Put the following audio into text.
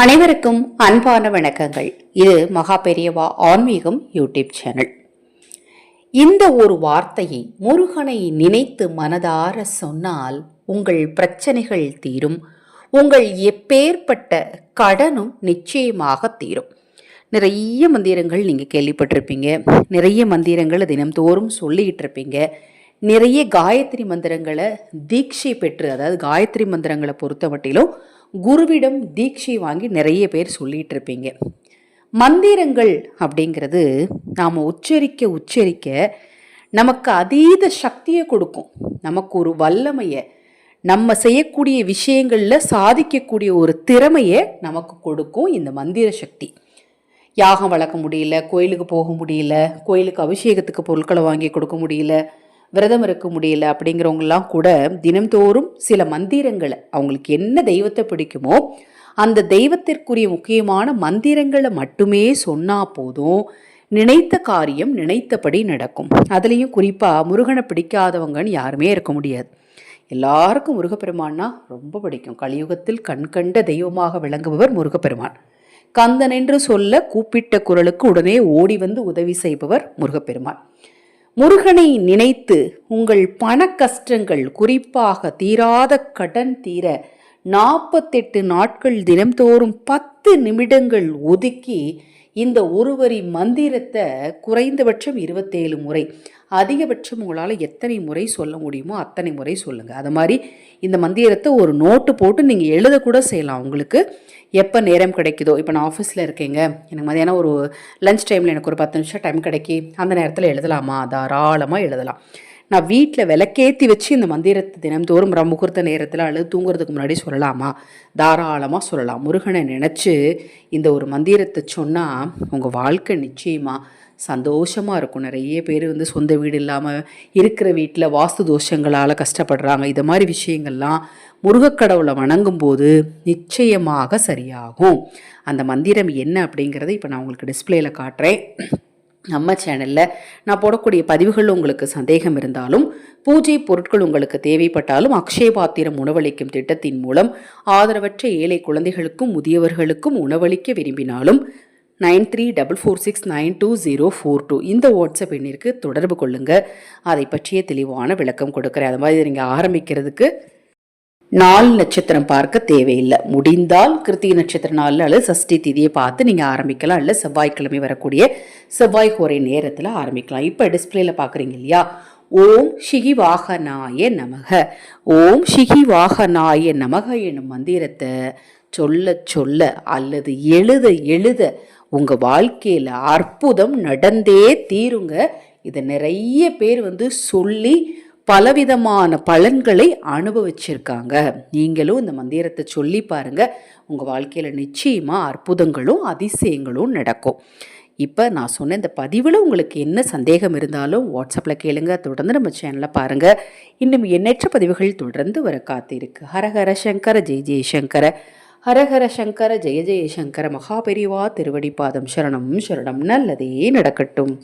அனைவருக்கும் அன்பான வணக்கங்கள். இது மகா பெரியவா ஆன்மீகம் யூடியூப் சேனல். இந்த ஒரு வார்த்தையை முருகனை நினைத்து மனதார சொன்னால் உங்கள் பிரச்சனைகள் தீரும். உங்கள் எப்பேற்பட்ட கடனும் நிச்சயமாக தீரும். நிறைய மந்திரங்கள் நீங்கள் கேள்விப்பட்டிருப்பீங்க. நிறைய மந்திரங்களை தினம்தோறும் சொல்லிக்கிட்டு இருப்பீங்க நிறைய காயத்ரி மந்திரங்களை தீட்சை பெற்று அதாவது காயத்ரி மந்திரங்களை பொறுத்த மட்டிலும் குருவிடம் தீட்சை வாங்கி நிறைய பேர் சொல்லிட்டு இருப்பீங்க. மந்திரங்கள் அப்படிங்கிறது நாம் உச்சரிக்க உச்சரிக்க நமக்கு அதீத சக்தியை கொடுக்கும். நமக்கு ஒரு வல்லமையை நம்ம செய்யக்கூடிய விஷயங்களில் சாதிக்கக்கூடிய ஒரு திறமையை நமக்கு கொடுக்கும் இந்த மந்திர சக்தி. யாகம் வளர்க்க முடியல கோயிலுக்கு போக முடியல கோயிலுக்கு அபிஷேகத்துக்கு பொருட்களை வாங்கி கொடுக்க முடியல விரதம் இருக்க முடியல அப்படிங்கிறவங்களாம் கூட தினம்தோறும் சில மந்திரங்களை அவங்களுக்கு என்ன தெய்வத்தை பிடிக்குமோ அந்த தெய்வத்திற்குரிய முக்கியமான மந்திரங்களை மட்டுமே சொன்னால் போதும். நினைத்த காரியம் நினைத்தபடி நடக்கும். அதுலேயும் குறிப்பாக முருகனை பிடிக்காதவங்கன்னு யாருமே இருக்க முடியாது. எல்லாருக்கும் முருகப்பெருமான்னா ரொம்ப பிடிக்கும். கலியுகத்தில் கண்கண்ட தெய்வமாக விளங்குபவர் முருகப்பெருமான். கந்தன் என்று சொல்ல கூப்பிட்ட குரலுக்கு உடனே ஓடி வந்து உதவி செய்பவர் முருகப்பெருமான். முருகனை நினைத்து உங்கள் பண கஷ்டங்கள் குறிப்பாக தீராத கடன் தீர நாற்பத்தெட்டு நாட்கள் தினம்தோறும் பத்து நிமிடங்கள் ஒதுக்கி இந்த ஒருவரி மந்திரத்தை குறைந்தபட்சம் இருபத்தேழு முறை அதிகபட்சம் உங்களால் எத்தனை முறை சொல்ல முடியுமோ அத்தனை முறை சொல்லுங்கள் அது மாதிரி இந்த மந்திரத்தை ஒரு நோட்டு போட்டு நீங்கள் எழுதக்கூட செய்யலாம் உங்களுக்கு. எப்போ நேரம் கிடைக்குதோ இப்போ நான் ஆஃபீஸில் இருக்கேங்க. எனக்கு மதியானம் ஒரு லஞ்ச் டைமில் எனக்கு ஒரு பத்து நிமிஷம் டைம் கிடைக்கி அந்த நேரத்தில் எழுதலாமா? தாராளமாக எழுதலாம். நான் வீட்டில் விளக்கேற்றி வச்சு இந்த மந்திரத்தை தினம்தோறும் முகூர்த்த நேரத்தில் அல்லது தூங்குறதுக்கு முன்னாடி சொல்லலாமா? தாராளமாக சொல்லலாம். முருகனை நினச்சி இந்த ஒரு மந்திரத்தை சொன்னால் உங்கள் வாழ்க்கை நிச்சயமாக சந்தோஷமாக இருக்கும். நிறைய பேர் வந்து சொந்த வீடு இல்லாமல் இருக்கிற வீட்டில் வாஸ்து தோஷங்களால் கஷ்டப்படுறாங்க. இது மாதிரி விஷயங்கள்லாம் முருகக்கடவுளை வணங்கும் போது நிச்சயமாக சரியாகும். அந்த மந்திரம் என்ன அப்படிங்கிறத இப்போ நான் உங்களுக்கு டிஸ்பிளேயில் காட்டுறேன். நம்ம சேனலில் நான் போடக்கூடிய பதிவுகள் உங்களுக்கு சந்தேகம் இருந்தாலும் பூஜை பொருட்கள் உங்களுக்கு தேவைப்பட்டாலும் அக்ஷய பாத்திரம் உணவளிக்கும் திட்டத்தின் மூலம் ஆதரவற்ற ஏழை குழந்தைகளுக்கும் முதியவர்களுக்கும் உணவளிக்க விரும்பினாலும் nine three double four six nine two zero four two இந்த வாட்ஸ்அப் எண்ணிற்கு தொடர்பு கொள்ளுங்கள் அதை பற்றிய தெளிவான விளக்கம் கொடுக்குறேன். அது மாதிரி நீங்கள் ஆரம்பிக்கிறதுக்கு நாள் நட்சத்திரம் பார்க்க தேவையில்லை. முடிந்தால் கிருத்திகை நட்சத்திர நாளில் அல்லது சஷ்டி திதியை பார்த்து நீங்கள் ஆரம்பிக்கலாம். இல்லை செவ்வாய்க்கிழமை வரக்கூடிய செவ்வாய் கோரை நேரத்தில் ஆரம்பிக்கலாம். இப்போ டிஸ்பிளேல பார்க்குறீங்க இல்லையா? ஓம் ஷிகிவாகனாய நமக. ஓம் ஷிகிவாகனாய நமக என்னும் மந்திரத்தை சொல்ல சொல்ல அல்லது எழுத எழுத உங்கள் வாழ்க்கையில் அற்புதம் நடந்தே தீருங்க. இதை நிறைய பேர் வந்து சொல்லி பலவிதமான பலன்களை அனுபவிச்சிருக்காங்க. நீங்களும் இந்த மந்திரத்தை சொல்லி பாருங்க. உங்கள் வாழ்க்கையில் நிச்சயமாக அற்புதங்களும் அதிசயங்களும் நடக்கும். இப்போ நான் சொன்ன இந்த பதிவில் உங்களுக்கு என்ன சந்தேகம் இருந்தாலும் வாட்ஸ்அப்பில் கேளுங்க. தொடர்ந்து நம்ம சேனலை பாருங்கள் இன்னும் எண்ணற்ற பதிவுகள் தொடர்ந்து வர காத்திருக்கு. ஹரஹர சங்கர ஜெய் ஜெயசங்கர ஹரஹர சங்கர ஜெய ஜெயசங்கர மகாபெரிவா திருவடி பாதம் சரணம் சரணம். நல்லதே நடக்கட்டும்.